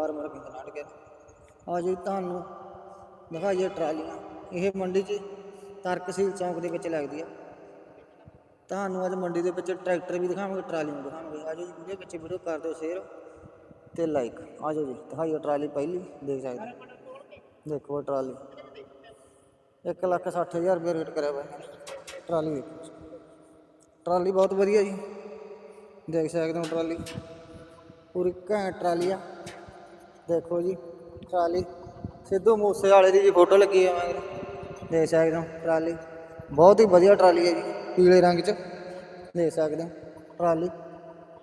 Farmer ਕਹਿੰਦੇ ਨਾੜ ਕੇ ਆ ਜੀ ਤੁਹਾਨੂੰ ਦਿਖਾਈਏ ਟਰਾਲੀਆਂ। ਇਹ ਮੰਡੀ 'ਚ ਤਰਕਸੀਲ ਚੌਂਕ ਦੇ ਵਿੱਚ ਲੱਗਦੀ ਆ। ਤੁਹਾਨੂੰ ਅੱਜ ਮੰਡੀ ਦੇ ਵਿੱਚ ਟਰੈਕਟਰ ਵੀ ਦਿਖਾਵਾਂਗੇ, ਟਰਾਲੀਆਂ ਵੀ ਦਿਖਾਵਾਂਗੇ। ਆਜੋ ਜੀ ਵੀਡੀਓ ਵਿੱਚ ਵੀਡੀਓ ਕਰ ਦਿਓ ਸ਼ੇਅਰ ਤੇ ਲਾਈਕ ਆ ਜਾਓ ਜੀ ਦਿਖਾਈਏ ਟਰਾਲੀ ਪਹਿਲੀ, ਦੇਖ ਸਕਦੇ ਹੋ। ਦੇਖੋ ਟਰਾਲੀ। ਇੱਕ ਲੱਖ ਸੱਠ ਹਜ਼ਾਰ ਰੁਪਏ ਰੇਟ ਕਰਿਆ ਹੋਇਆ ਟਰਾਲੀ ਦੇਖੋ ਟਰਾਲੀ ਬਹੁਤ ਵਧੀਆ ਜੀ। ਦੇਖ ਸਕਦੇ ਹੋ ਟਰਾਲੀ। ਪੂਰੀ ਘੈਂਟ ਟਰਾਲੀ ਆ। ਦੇਖੋ ਜੀ, ਟਰਾਲੀ। ਸਿੱਧੂ ਮੂਸੇ ਵਾਲੇ ਦੀ ਜੀ ਫੋਟੋ ਲੱਗੀ ਹੈ ਮਗਰ ਦੇਖ ਸਕਦੇ ਹੋ, ਟਰਾਲੀ। ਬਹੁਤ ਹੀ ਵਧੀਆ ਟਰਾਲੀ ਹੈ ਜੀ, ਪੀਲੇ ਰੰਗ 'ਚ। ਦੇਖ ਸਕਦੇ ਹੋ, ਟਰਾਲੀ।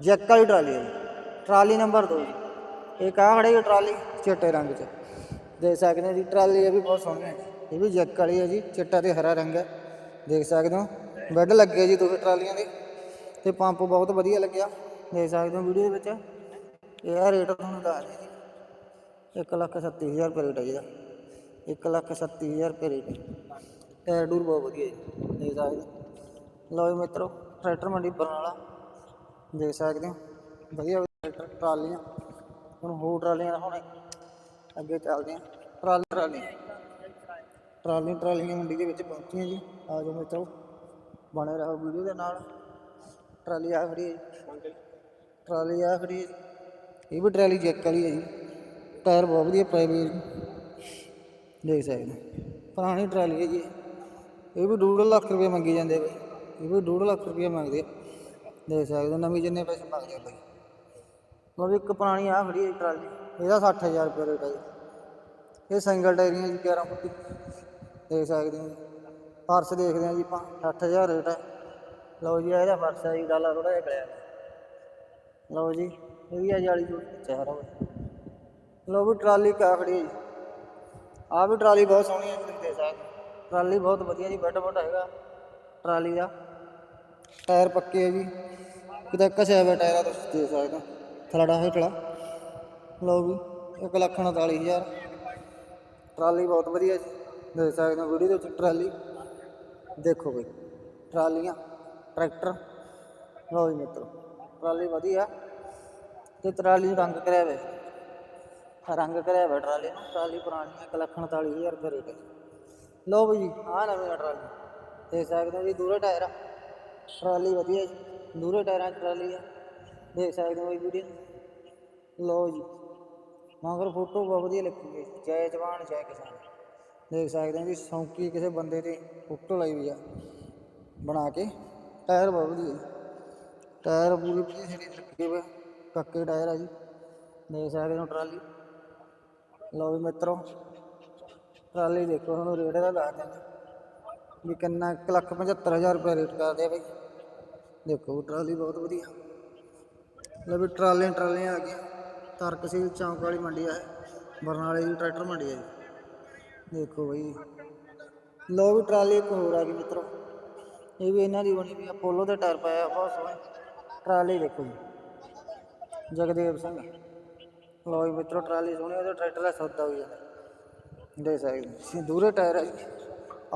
ਜੈਕ ਵਾਲੀ ਟਰਾਲੀ ਹੈ ਜੀ। ਟਰਾਲੀ ਨੰਬਰ 2 ਜੀ। ਇਹ ਆ ਖੜੀ ਹੈ ਟਰਾਲੀ, ਚਿੱਟੇ ਰੰਗ 'ਚ। ਦੇਖ ਸਕਦੇ ਹੋ ਜੀ, ਟਰਾਲੀ ਇਹ ਵੀ ਬਹੁਤ ਸੋਹਣੀ ਹੈ ਇਹ ਵੀ ਜੈਕ ਵਾਲੀ ਹੈ ਜੀ, ਚਿੱਟਾ ਤੇ ਹਰਾ ਰੰਗ ਹੈ। ਦੇਖ ਸਕਦੇ ਹੋ, ਬੈੱਡ ਲੱਗੇ ਜੀ ਦੋਵੇਂ ਟਰਾਲੀਆਂ ਦੇ। ਤੇ ਪੰਪ ਬਹੁਤ ਵਧੀਆ ਲੱਗਿਆ। ਦੇਖ ਸਕਦੇ ਹੋ ਵੀਡੀਓ ਦੇ ਵਿੱਚ। ਇਹ ਰੇਟ ਤੁਹਾਨੂੰ ਦੱਸ ਰਿਹਾ ਜੀ। ਇੱਕ ਲੱਖ ਸੱਤੀ ਹਜ਼ਾਰ ਰੁਪਏ ਰੇਟ ਹੈ ਜਿਹਦਾ ਇੱਕ ਲੱਖ ਸੱਤੀ ਹਜ਼ਾਰ ਰੁਪਏ ਰੇਟ ਹੈ ਟਾਇਰ ਡੂਰ ਬਹੁਤ ਵਧੀਆ ਜੀ ਦੇਖ ਸਕਦੇ। ਲਓ ਜੀ ਮਿੱਤਰੋ ਟਰੈਕਟਰ ਮੰਡੀ ਬਰਨਾਲਾ ਦੇਖ ਸਕਦੇ ਹੋ ਵਧੀਆ ਟਰੈਕਟਰ ਟਰਾਲੀਆਂ। ਹੁਣ ਹੋਰ ਟਰਾਲੀਆਂ ਦਿਖਾਉਣੇ। ਅੱਗੇ ਚੱਲਦੇ ਹਾਂ। Trolley trolley. ਟਰਾਲੀ ਟਰਾਲੀਆਂ ਮੰਡੀ ਦੇ ਵਿੱਚ ਪਹੁੰਚੀਆਂ ਜੀ। ਆ ਜਾਓ ਮਿੱਤਰੋ ਬਣੇ ਰਹੋ ਵੀਡੀਓ ਦੇ ਨਾਲ। ਟਰਾਲੀ ਆ ਖੜੀ ਟਰਾਲੀ ਆ ਖੜੀ। ਇਹ ਵੀ ਟਰਾਲੀ ਜੈਕ ਵਾਲੀ ਹੈ ਜੀ। ਟਾਇਰ ਬਹੁਤ ਵਧੀਆ ਪਏ ਵੀ ਦੇਖ ਸਕਦੇ ਪੁਰਾਣੀ ਟਰਾਲੀ ਹੈ ਜੀ। ਇਹ। ਵੀ 2 ਲੱਖ ਰੁਪਏ ਮੰਗੀ ਜਾਂਦੇ ਬਈ। ਇਹ ਵੀ 2 ਲੱਖ ਰੁਪਏ ਮੰਗਦੇ ਦੇਖ ਸਕਦੇ ਹੋ ਨਵੀਂ ਜਿੰਨੇ ਪੈਸੇ ਮੰਗਦੇ ਬਈ ਉਹ ਵੀ ਇੱਕ ਪੁਰਾਣੀ ਆ ਖੜੀ ਹੈ ਜੀ ਟਰਾਲੀ। ਇਹਦਾ 60000 ਰੁਪਏ ਰੇਟ ਹੈ ਜੀ। ਇਹ ਸਿੰਗਲ ਟਾਇਰੀਆਂ ਜੀ 11 ਫੁੱਟੀ ਦੇਖ ਸਕਦੇ ਹੋ ਜੀ। ਫਰਸ਼ ਦੇਖਦੇ ਹਾਂ ਜੀ ਆਪਾਂ। 60000 ਰੇਟ ਹੈ ਲਓ ਜੀ, ਇਹਦਾ ਫਰਸ਼ ਹੈ ਜੀ। ਡਾਲਾ ਥੋੜਾ ਜਿਹਾ ਕਲਿਆ ਲਓ ਜੀ, ਇਹ ਵੀ ਆ ਜਾਲੀ ਜੋੜ ਚਿਹਰਾ ਲਓ ਵੀ ਟਰਾਲੀ ਕਾਖੜੀ ਜੀ। ਆ ਵੀ ਟਰਾਲੀ ਬਹੁਤ ਸੋਹਣੀ ਹੈ ਜੀ ਤੁਸੀਂ ਦੇਖ ਸਕਦੇ ਹੋ। ਟਰਾਲੀ ਬਹੁਤ ਵਧੀਆ ਜੀ ਬੈੱਡ ਬੁੱਡ ਹੈਗਾ ਟਰਾਲੀ ਦਾ। ਟਾਇਰ ਪੱਕੇ ਹੈ ਜੀ। ਕਿਤੇ ਘਸਿਆ ਹੋਇਆ ਟਾਇਰ ਆ ਤੁਸੀਂ ਦੇਖ ਸਕਦੇ ਹੋ। ਥਲੜਾ ਹੇਠਲਾ ਲਓ ਵੀ, ਇੱਕ ਲੱਖ ਉਨਤਾਲੀ ਹਜ਼ਾਰ। ਟਰਾਲੀ ਬਹੁਤ ਵਧੀਆ ਜੀ। ਦੇਖ ਸਕਦੇ ਹੋ ਵੀਡੀਓ ਦੇ ਵਿੱਚ ਟਰਾਲੀ। ਦੇਖੋ ਬਈ, ਟਰਾਲੀਆਂ, ਟਰੈਕਟਰ। ਲਓ ਜੀ ਮਿੱਤਰੋ, ਟਰਾਲੀ ਵਧੀਆ। ਤੇ ਟਰਾਲੀ ਨੂੰ ਰੰਗ ਕਰਿਆ ਹੋਇਆ। ਰੰਗ ਕਰਿਆ ਹੋਇਆ ਟਰਾਲੀ ਨੂੰ ਟਰਾਲੀ ਪੁਰਾਣੀ ਹੈ, ਇੱਕ ਲੱਖ ਉਨਤਾਲੀ ਹਜ਼ਾਰ ਰੁਪਏ ਰੇਟ ਲਓ ਬਈ ਜੀ ਆਹ ਨਵੀਂ ਆ ਟਰਾਲੀ। ਦੇਖ ਸਕਦੇ ਹੋ ਜੀ ਦੂਰੇ ਟਾਇਰ ਆ। ਟਰਾਲੀ ਵਧੀਆ ਜੀ ਦੂਰੇ ਟਾਇਰਾਂ 'ਚ ਟਰਾਲੀ ਆ। ਦੇਖ ਸਕਦੇ ਹੋ ਜੀ ਵੀਡੀਓ। ਲਓ ਜੀ ਮਗਰ ਫੋਟੋ ਬਹੁਤ ਵਧੀਆ ਲੱਗੀ ਹੈ। ਜੈ ਜਵਾਨ ਜੈ ਕਿਸਾਨ। ਦੇਖ ਸਕਦੇ ਹੋ ਜੀ ਸੌਂਕੀ ਕਿਸੇ ਬੰਦੇ ਤੇ ਫੋਟੋ ਲਾਈ ਵੀ ਆ। ਬਣਾ ਕੇ ਟਾਇਰ ਬਹੁਤ ਵਧੀਆ ਟਾਇਰ ਪੂਰੀ ਪੂਰੀ ਛੜੀ ਲੱਗੇ ਹੋਏ ਕੱਕੇ ਟਾਇਰ ਆ ਜੀ। ਦੇਖ ਸਕਦੇ ਹੋ ਟਰਾਲੀ। ਲਓ ਵੀ ਮਿੱਤਰੋ ਟਰਾਲੀ ਦੇਖੋ ਤੁਹਾਨੂੰ ਰੇਟ ਦਾ ਦੱਸ ਦਿੰਦੇ ਵੀ ਕਿੰਨਾ ਇੱਕ ਲੱਖ ਪਝੱਤਰ ਹਜ਼ਾਰ ਰੁਪਏ ਰੇਟ ਕਰਦੇ ਆ ਬਈ ਦੇਖੋ ਟਰਾਲੀ ਬਹੁਤ ਵਧੀਆ ਲੈ ਵੀ ਟਰਾਲੀਆਂ ਟਰਾਲੀਆਂ ਆ ਗਈਆਂ ਤਰਕਸੀਲ ਚੌਂਕ ਵਾਲੀ ਮੰਡੀ ਆ ਇਹ। ਬਰਨਾਲੇ ਦੀ ਟਰੈਕਟਰ ਮੰਡੀ ਆ ਜੀ ਦੇਖੋ ਬਈ ਲੋ ਵੀ ਟਰਾਲੀ ਇੱਕ ਹੋਰ ਆ ਗਈ ਮਿੱਤਰੋ ਇਹ ਵੀ ਇਹਨਾਂ ਦੀ ਬਣੀ ਵੀ ਅਪੋਲੋ ਦੇ ਟਾਇਰ ਪਾਇਆ ਆ, ਬਹੁਤ ਸੋਹਣੇ ਟਰਾਲੀ ਦੇਖੋ ਜੀ ਜਗਦੇਵ ਸਿੰਘ લો મિત્રો ટ્રાલી સુણી ट्रैक्टर ટ્રેટલા સૌદા હોય देख सकते दूरे टायर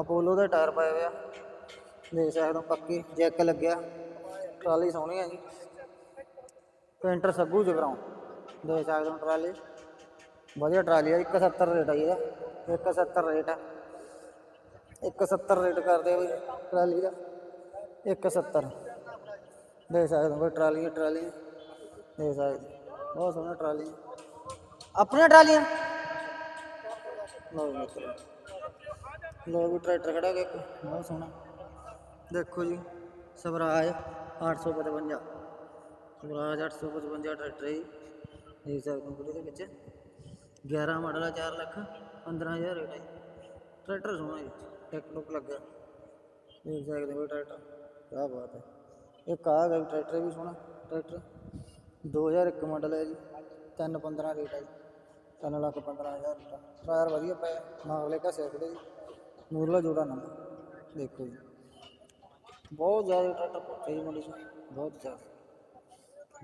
अपोलो का टायर पाया हुआ देख सकते हो पक्की जैक लग ट्राली सोनी है जी पेंटर सगू जबराओं देख सकते हो ट्राली वजिया ट्राली है एक सत्तर रेट है एक सत्तर रेट है एक सत्तर रेट कर दे ट्राली का एक सत्तर देख सकते हो ट्राली ट्राली देख सकते बहुत सोना ट्राली अपने ट्रालियाँ लो ट्रैक्टर खड़ा के बहुत सोना। देखो जी सवराज अठ सौ पचवंजा। स्वराज अठ सौ पचवंजा ट्रैक्टर जी। देख सकते हो बच्चे। ग्यारह मॉडल है, चार लख, पंद्रह हज़ार रेट है ट्रैक्टर सोना जी। टेक टुक लगे देख सकते हो ट्रैक्टर। क्या बात है। एक आ गया ट्रैक्टर भी सोना, ट्रैक्टर। 2001 ਮਾਡਲ ਹੈ ਜੀ 315 ਰੇਟ ਹੈ ਜੀ 3 ਲੱਖ 15000 ਰੁਪਏ ਟਾਇਰ ਵਧੀਆ ਪਿਆ ਨਾਗਲੇ ਘਸੇ ਖੜੇ ਜੀ ਮੂਰਲਾ ਜੋੜਾ ਨਾ ਦੇਖੋ ਜੀ ਬਹੁਤ ਜ਼ਿਆਦਾ ਟਰੈਕਟਰ ਪਹੁੰਚੇ ਜੀ ਮੰਡੀ 'ਚ ਬਹੁਤ ਜ਼ਿਆਦਾ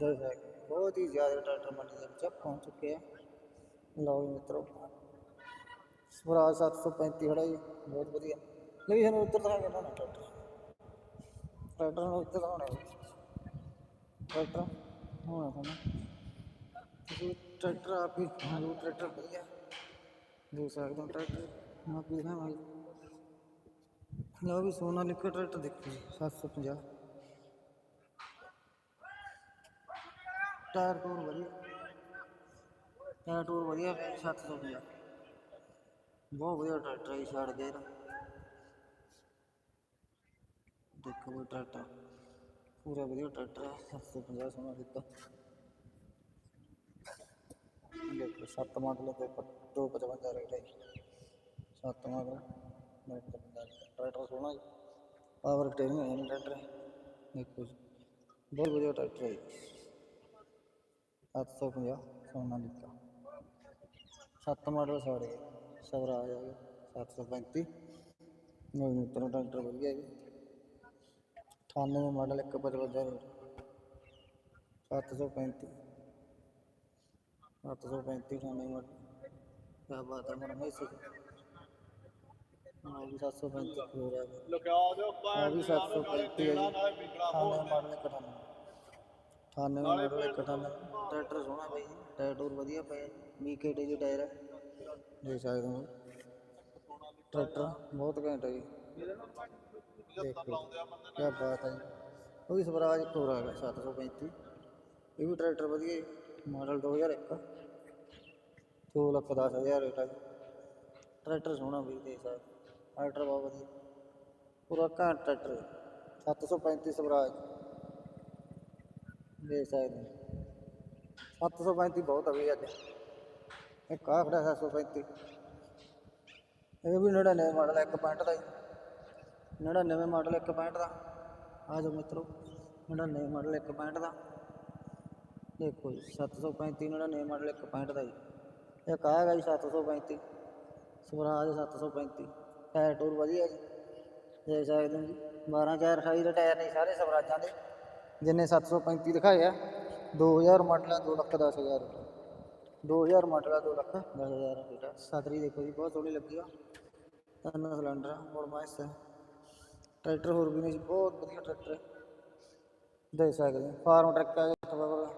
ਦੇਖ ਸਕਦੇ ਹੋ, ਬਹੁਤ ਹੀ ਜ਼ਿਆਦਾ ਟਰੈਕਟਰ ਮੰਡੀ ਦੇ ਵਿੱਚ ਪਹੁੰਚ ਚੁੱਕੇ ਆ ਲਓ ਜੀ ਮਿੱਤਰੋ ਸਵਰਾਜ 735 ਖੜਾ ਜੀ ਬਹੁਤ ਵਧੀਆ ਨਹੀਂ ਸਾਨੂੰ ਉੱਤਰ ਤਰ੍ਹਾਂ ਕਰਨਾ ਨਾ ਟਰੈਕਟਰ ਟਰੈਕਟਰ ਨੂੰ ਉੱਤਰ हो रहा था ना ट्रैक्टर आप ही हाँ वो ट्रैक्टर भैया। दूसरा एकदम ट्रैक्टर। आप ही ना भाई। लो सोना लिखो ट्रैक्टर देखो सात सौ पंजाह टायर टूर बढ़िया। टायर टूर बढ़िया, सात सौ पंजाह बहुत बढ़िया ट्रैक्टर ही छाड़ दे रहा देखो वो ट्रैक्टर। ਪੂਰਾ ਵਧੀਆ ਟਰੈਕਟਰ ਹੈ 750 ਸੋਨਾ ਦਿੱਤਾ। ਦੇਖੋ, ਸੱਤ ਮਾਡਲ ਦੇ ਉੱਪਰ 255 ਰੇਟ ਹੈ ਜੀ। ਸੱਤ ਮਾਡਲ ਟਰੈਕਟਰ ਸੋਨਾ ਜੀ। ਪਾਵਰ ਸਟੀਅਰਿੰਗ ਹੈ ਜੀ ਟਰੈਕਟਰ ਦੇਖੋ ਜੀ, ਬਹੁਤ ਵਧੀਆ ਟਰੈਕਟਰ ਹੈ ਜੀ। 750 ਸੋਨਾ ਦਿੱਤਾ। ਸੱਤ ਮਾਡਲ ਸਾਡੇ ਗਿਆ ਸਵਰਾਜ ਆ ਗਿਆ 735 ਨਵੀਂ ਮਿੱਤਰ ਟਰੈਕਟਰ ਵਧੀਆ अठानवे मॉडल एक पचवंजा सात सौ पैंतीस। सात सौ पैंतीस अठानवे मॉडल। क्या बात है मैडम इसी अभी सात सौ पैंतीस हो रहा है। हाँ, अभी सात सौ पैंतीस अठानवे हाँ, मॉडल एक अठानवे हाँ, अठानवे मॉडल एक अठानवे ट्रैक्टर सोना भाई। टायर टूर वधिया पे बी के टी जी टायर है। देख सकते हो। ट्रैक्टर बहुत घंटा जी ਦੇਖੋ ਕੀ ਬਾਤ ਹੈ ਜੀ। ਉਹ ਵੀ ਸਵਰਾਜ ਆ ਗਿਆ 735 ਇਹ ਵੀ ਟਰੈਕਟਰ ਵਧੀਆ ਜੀ ਮਾਡਲ 2001 ਦੋ ਲੱਖ ਦਸ ਹਜ਼ਾਰ ਰੇਟ ਜੀ। ਟਰੈਕਟਰ ਸੋਹਣਾ ਵੀ ਸਕਦੇ ਟਰੈਕਟਰ ਬਹੁਤ ਵਧੀਆ। ਪੂਰਾ ਘੈਂਟ ਟਰੈਕਟਰ ਹੈ। 735 ਸਵਰਾਜ। ਦੇਖ ਸਕਦੇ ਹੋ। 735 ਬਹੁਤ ਆ ਵੀ ਅੱਜ। ਇੱਕ ਆ ਖੜਾ 735 ਇਹ ਵੀ 99 ਮਾਡਲ 1 ਪੁਆਇੰਟ ਦਾ ਜੀ। 99 ਮਾਡਲ 1 ਪੁਆਇੰਟ ਦਾ। ਆ ਜਾਓ ਮਿੱਤਰੋ 99 ਮਾਡਲ 1 ਪੁਆਇੰਟ ਦਾ। ਦੇਖੋ ਜੀ 735 99 ਮਾਡਲ 1 ਪੁਆਇੰਟ ਦਾ ਜੀ। ਇੱਕ ਆ ਹੈਗਾ ਜੀ 735 ਸਵਰਾਜ 735 ਟਾਇਰ ਟੂਰ ਵਧੀਆ ਜੀ। ਦੇਖ ਸਕਦੇ ਹੋ ਜੀ 12 4 28 ਦੇ ਟਾਇਰ ਨੇ ਸਾਰੇ ਸਵਰਾਜਾਂ ਦੇ। ਜਿੰਨੇ 735 ਦਿਖਾਏ ਆ 2000 ਮਾਡਲ ਆ 2 ਲੱਖ 10 ਹਜ਼ਾਰ 2000 ਮਾਡਲ ਆ 2 ਲੱਖ 10 ਹਜ਼ਾਰ ਬੇਟਾ ਸਤਰੀ ਦੇਖੋ ਜੀ, ਬਹੁਤ ਸੋਹਣੀ ਲੱਗੀ ਆ। ਤਿੰਨ ਸਿਲੰਡਰ ਮੋੜ ਮਾਇਸ ਟਰੈਕਟਰ ਹੋਰ ਵੀ ਨੇ ਜੀ, ਬਹੁਤ ਵਧੀਆ ਟਰੈਕਟਰ ਹੈ। ਦੇਖ ਸਕਦੇ ਫਾਰਮ ਟਰੱਕ ਆ ਗਿਆ 60 ਪਾਵਰ ਦਾ।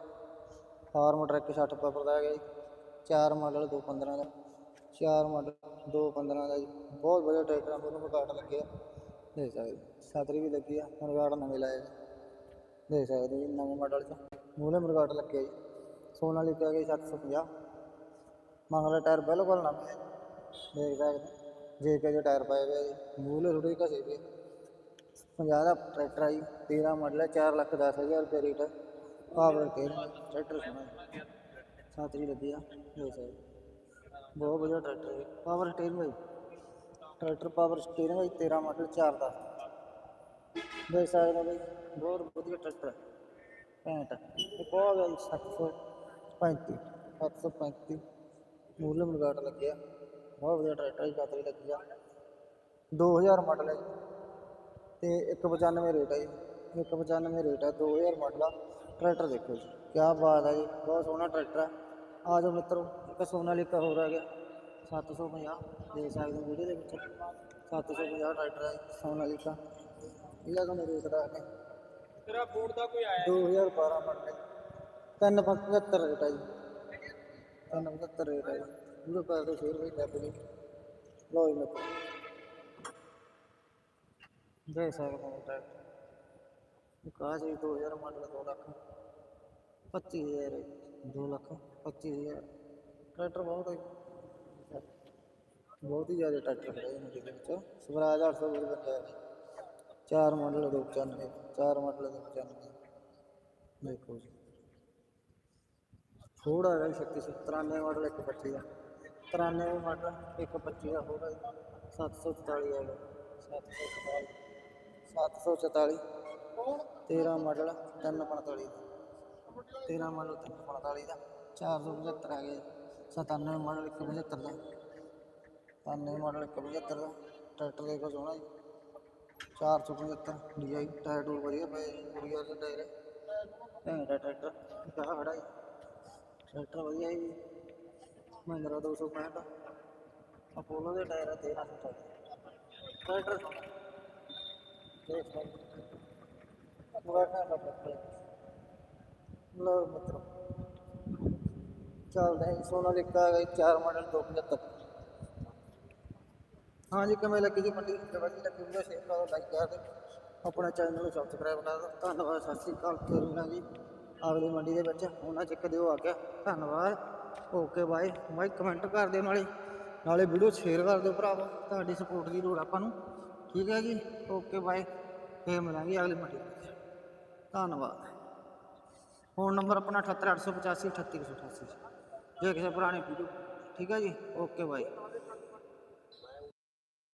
ਫਾਰਮ ਟਰੱਕ 60 ਪਾਵਰ ਦਾ ਹੈਗਾ ਜੀ। ਚਾਰ ਮਾਡਲ 215 ਦਾ। ਚਾਰ ਮਾਡਲ 215 ਦਾ ਜੀ। ਬਹੁਤ ਵਧੀਆ ਟਰੈਕਟਰ ਆ ਦੋਨੋਂ ਮਕਾਟ ਲੱਗੇ ਆ। ਦੇਖ ਸਕਦੇ ਹੋ। ਛਤਰੀ ਵੀ ਲੱਗੀ ਆ ਮਰਗਾਟ ਨਵੇਂ ਲਾਏ ਜੀ ਦੇਖ ਸਕਦੇ ਜੀ, ਨਵੇਂ ਮਾਡਲ ਚ। ਮੂਲੇ ਮਰਗਾਟ ਲੱਗੇ ਜੀ। ਸੋਨਾ ਸੋਨਾਲੀਕਾ ਆ ਗਈ 750 ਮੰਗਲਾ ਟਾਇਰ ਬਿਲਕੁਲ ਨਵੇਂ ਦੇਖ ਸਕਦੇ ਜੇ ਕੇ ਜੇ ਟਾਇਰ ਪਾਏ ਹੋਏ ਆ ਜੀ ਮੂਲੇ ਥੋੜੀ ਘਸੇ ਪਏ पंजाब ट्रैक्टर आई तेरह मॉडल है चार लख दस हज़ार रुपया रेट है पावर तेरह ट्रैक्टर सोना छातरी लगी है बहुत बढ़िया ट्रैक्टर है पावर स्टेयर भाई, ट्रैक्टर पावर स्टेयर भाई तेरह मॉडल, चार दस। भाई सारे भाई, बहुत बढ़िया ट्रैक्टर पैंट, एक और गया सत्त सौ पैंती सत्त सौ पैंती मूल मलगाट लगे बहुत बढ़िया ट्रैक्टर की छातरी लगी है दो हज़ार मॉडल है ਤੇ 195 ਰੇਟ ਹੈ ਜੀ 195 ਰੇਟ ਹੈ 2000 ਮਾਡਲ ਆ ਟਰੈਕਟਰ ਦੇਖੋ ਜੀ ਕੀ ਬਾਤ ਹੈ ਜੀ ਬਹੁਤ ਸੋਹਣਾ ਟਰੈਕਟਰ ਹੈ ਆ ਜਾਓ ਮਿੱਤਰੋ ਇੱਕ ਸੋਨਾਲੀਕਾ ਹੋਰ ਆ ਗਿਆ 750 ਦੇਖ ਸਕਦੇ ਹੋ ਵੀਡੀਓ ਦੇ ਵਿੱਚ 750 ਟਰੈਕਟਰ ਹੈ ਜੀ, ਸੋਨਾਲੀਕਾ ਇਹਦਾ ਤੁਹਾਨੂੰ ਰੇਟ ਦੱਸਦੇ ਤੇਰਾ ਬੋਰਡ ਦਾ ਕੋਈ ਆਇਆ 2012 ਮਾਡਲ ਹੈ 375 ਰੇਟ ਹੈ ਜੀ 375 ਰੇਟ ਹੈ ਜੀ ਵੀਡੀਓ ਕਰ ਦਿਓ ਸ਼ੇਅਰ ਵੀ ਕਰ ਦਿਓ ਲੋ ਜੀ ਮਿੱਤਰੋ दे सकता दो हज़ार मान लो, दो लख। पच्ची हज़ार दो लख, पच्चीस हज़ार। ट्रैक्टर बहुत है। बहुत ही ज़्यादा ट्रैक्टर है इनके बच्चों स्वराज आठ सौ बन जाएगा चार मॉडल दो पचानवे। चार मॉडल दो पचानवे। देखो जी। थोड़ा रह सकती से। तिरानवे मॉडल एक पच्ची का तिरानवे मॉडल एक पच्ची का होगा सात सौ चालीस आएगा सात सौ चालीस 744 13 ਮਾਡਲ 345 ਦਾ 13 ਮਾਡਲ 345 ਦਾ 475 ਆ ਗਿਆ 97 ਮਾਡਲ 175 ਦਾ 97 ਮਾਡਲ 175 ਦਾ ਟਰੈਕਟਰ ਦੇਖੋ ਸੋਹਣਾ ਜੀ 475 ਡੀਆਈ ਟਾਇਰ ਟੂਰ ਵਧੀਆ ਪਏ ਜੀ ਕੁੜੀਆਂ ਦੇ ਟਾਇਰ ਘੈਂਟ ਹੈ ਟਰੈਕਟਰ ਕਾ ਖੜਾ ਜੀ ਟਰੈਕਟਰ ਵਧੀਆ ਜੀ ਮਹਿੰਦਰਾ 265 ਅਪੋਲੋ ਦੇ ਟਾਇਰ ਆ 1300 ਟਰੈਕਟਰ ਲੋ ਮਿੱਤਰੋ ਚੱਲਦੇ ਹਾਂ ਸੋਨਾਲੀਕਾ ਹੈਗਾ ਜੀ, ਚਾਰ ਮਾਡਲ 275 ਹਾਂ ਜੀ ਕਿਵੇਂ ਲੱਗੀ ਜੀ ਮੰਡੀ ਤੇ ਵਧੀਆ ਲੱਗੀ ਵੀਡੀਓ ਸ਼ੇਅਰ ਕਰੋ ਲਾਈਕ ਕਰ ਦਿਓ ਆਪਣਾ ਚੈਨਲ ਨੂੰ ਸਬਸਕ੍ਰਾਈਬ ਕਰ ਦਿਓ ਧੰਨਵਾਦ। ਸਤਿ ਸ੍ਰੀ ਅਕਾਲ ਫਿਰ ਮਿਲਾਂਗੇ ਅਗਲੀ ਮੰਡੀ ਦੇ ਵਿੱਚ ਉਹਨਾਂ ਚ ਦਿਓ ਆ ਗਿਆ ਧੰਨਵਾਦ ਓਕੇ ਬਾਏ ਬਾਈ ਕਮੈਂਟ ਕਰ ਦਿਓ ਨਾਲੇ ਨਾਲੇ ਵੀਡੀਓ ਸ਼ੇਅਰ ਕਰ ਦਿਓ ਭਰਾਵੋ ਤੁਹਾਡੀ ਸਪੋਰਟ ਦੀ ਲੋੜ ਆਪਾਂ ਨੂੰ ਠੀਕ ਹੈ ਜੀ ਓਕੇ ਬਾਏ ਫਿਰ ਮਿਲਾਂਗੇ, ਅਗਲੀ ਮੰਡੀ ਵਿੱਚ ਧੰਨਵਾਦ। ਫੋਨ ਨੰਬਰ ਆਪਣਾ 78885 38188 ਜੇ ਕਿਸੇ ਪੁਰਾਣੀ ਵੀਡੀਓ, ਠੀਕ ਹੈ ਜੀ? Okay bye.